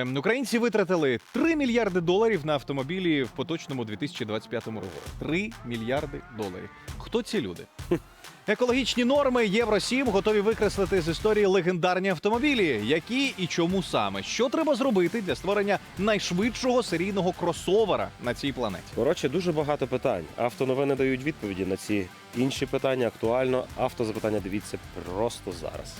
Ем, Українці витратили 3 мільярди доларів на автомобілі в поточному 2025 році. 3 мільярди доларів. Хто ці люди? Екологічні норми Євро 7 готові викреслити з історії легендарні автомобілі. Які і чому саме? Що треба зробити для створення найшвидшого серійного кросовера на цій планеті? Коротше, дуже багато питань. Автоновини дають відповіді на ці інші питання. Актуально. Автозапитання дивіться просто зараз.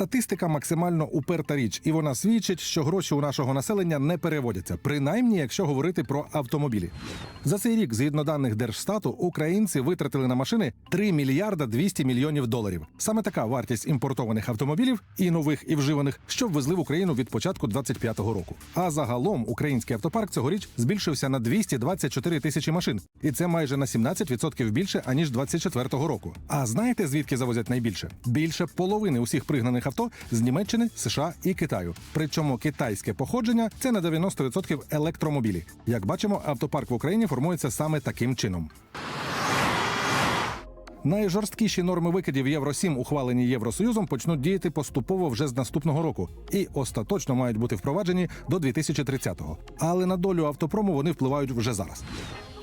Статистика максимально уперта річ, і вона свідчить, що гроші у нашого населення не переводяться, принаймні, якщо говорити про автомобілі. За цей рік, згідно даних Держстату, українці витратили на машини 3 мільярда 200 мільйонів доларів. Саме така вартість імпортованих автомобілів і нових, і вживаних, що ввезли в Україну від початку 25-го року. А загалом український автопарк цьогоріч збільшився на 224 тисячі машин, і це майже на 17% більше аніж 24-го року. А знаєте звідки завозять найбільше? Більше половини усіх пригнаних авто з Німеччини, США і Китаю. Причому китайське походження це на 90% електромобілі. Як бачимо, автопарк в Україні формується саме таким чином. Найжорсткіші норми викидів Євро 7 ухвалені Євросоюзом, почнуть діяти поступово вже з наступного року і остаточно мають бути впроваджені до 2030-го. Але на долю автопрому вони впливають вже зараз.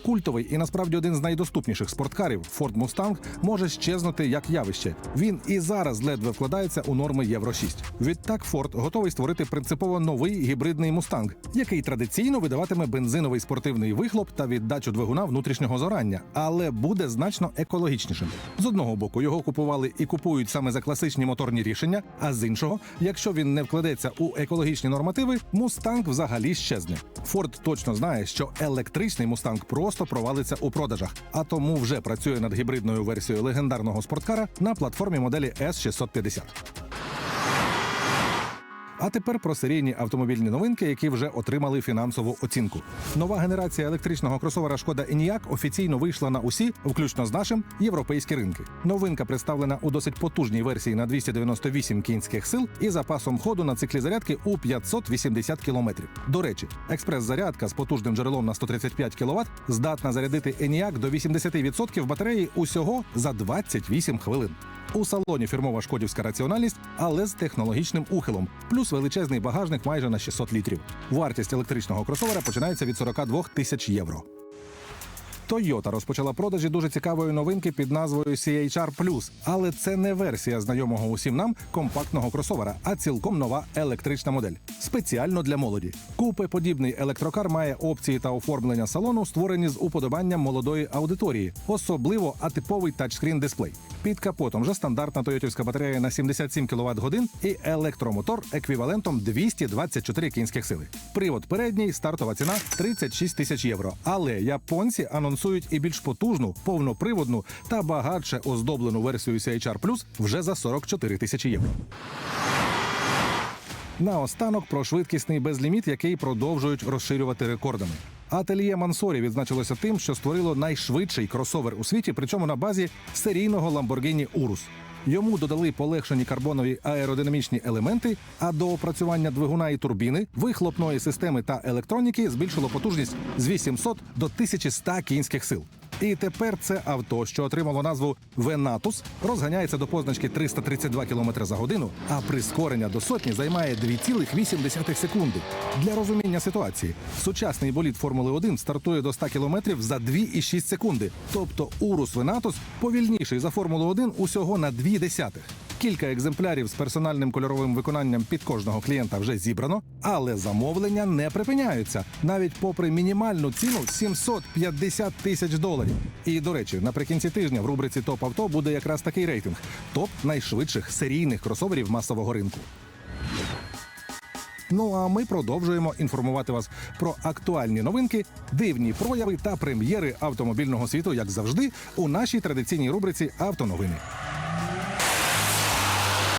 Культовий і насправді один з найдоступніших спорткарів Ford Mustang може щезнути як явище. Він і зараз ледве вкладається у норми Євро 6. Відтак Ford готовий створити принципово новий гібридний Mustang, який традиційно видаватиме бензиновий спортивний вихлоп та віддачу двигуна внутрішнього зорання, але буде значно екологічнішим. З одного боку його купували і купують саме за класичні моторні рішення. А з іншого, якщо він не вкладеться у екологічні нормативи, Mustang взагалі щезне. Ford точно знає, що електричний Mustang просто провалиться у продажах, а тому вже працює над гібридною версією легендарного спорткара на платформі моделі S650. А тепер про серійні автомобільні новинки, які вже отримали фінансову оцінку. Нова генерація електричного кросовера Шкода Еніак офіційно вийшла на усі, включно з нашим, європейські ринки. Новинка представлена у досить потужній версії на 298 кінських сил і запасом ходу на циклі зарядки у 580 кілометрів. До речі, експрес-зарядка з потужним джерелом на 135 кВт здатна зарядити Еніак до 80% батареї усього за 28 хвилин. У салоні фірмова шкодівська раціональність, але з технологічним ухилом, плюс величезний багажник майже на 600 літрів. Вартість електричного кросовера починається від 42 тисяч євро. Toyota розпочала продажі дуже цікавої новинки під назвою CHR+, але це не версія знайомого усім нам компактного кросовера, а цілком нова електрична модель. Спеціально для молоді. Купе-подібний електрокар має опції та оформлення салону, створені з уподобанням молодої аудиторії, особливо атиповий тачскрін дисплей. Під капотом вже стандартна тойотівська батарея на 77 кВт годин і електромотор еквівалентом 224 кінських сили. Привод передній, стартова ціна 36 тисяч євро. Але японці анонсують і більш потужну, повноприводну та багатше оздоблену версію CHR вже за 44 тисячі євро. Наостанок про швидкісний безліміт, який продовжують розширювати рекордами. Ательє Мансорі відзначилося тим, що створило найшвидший кросовер у світі, причому на базі серійного Lamborghini Urus. Йому додали полегшені карбонові аеродинамічні елементи, а до опрацювання двигуна і турбіни, вихлопної системи та електроніки збільшило потужність з 800 до 1100 кінських сил. І тепер це авто, що отримало назву Венатус, розганяється до позначки 332 км за годину, а прискорення до сотні займає 2,8 секунди. Для розуміння ситуації, сучасний болід Формули 1 стартує до 100 км за 2,6 секунди. Тобто Урус Венатус повільніший за Формулу 1 усього на 2 десятих. Кілька екземплярів з персональним кольоровим виконанням під кожного клієнта вже зібрано, але замовлення не припиняються навіть попри мінімальну ціну 750 тисяч доларів. І до речі, наприкінці тижня в рубриці Топ авто буде якраз такий рейтинг: топ найшвидших серійних кросоверів масового ринку. Ну а ми продовжуємо інформувати вас про актуальні новинки, дивні прояви та прем'єри автомобільного світу, як завжди, у нашій традиційній рубриці Автоновини.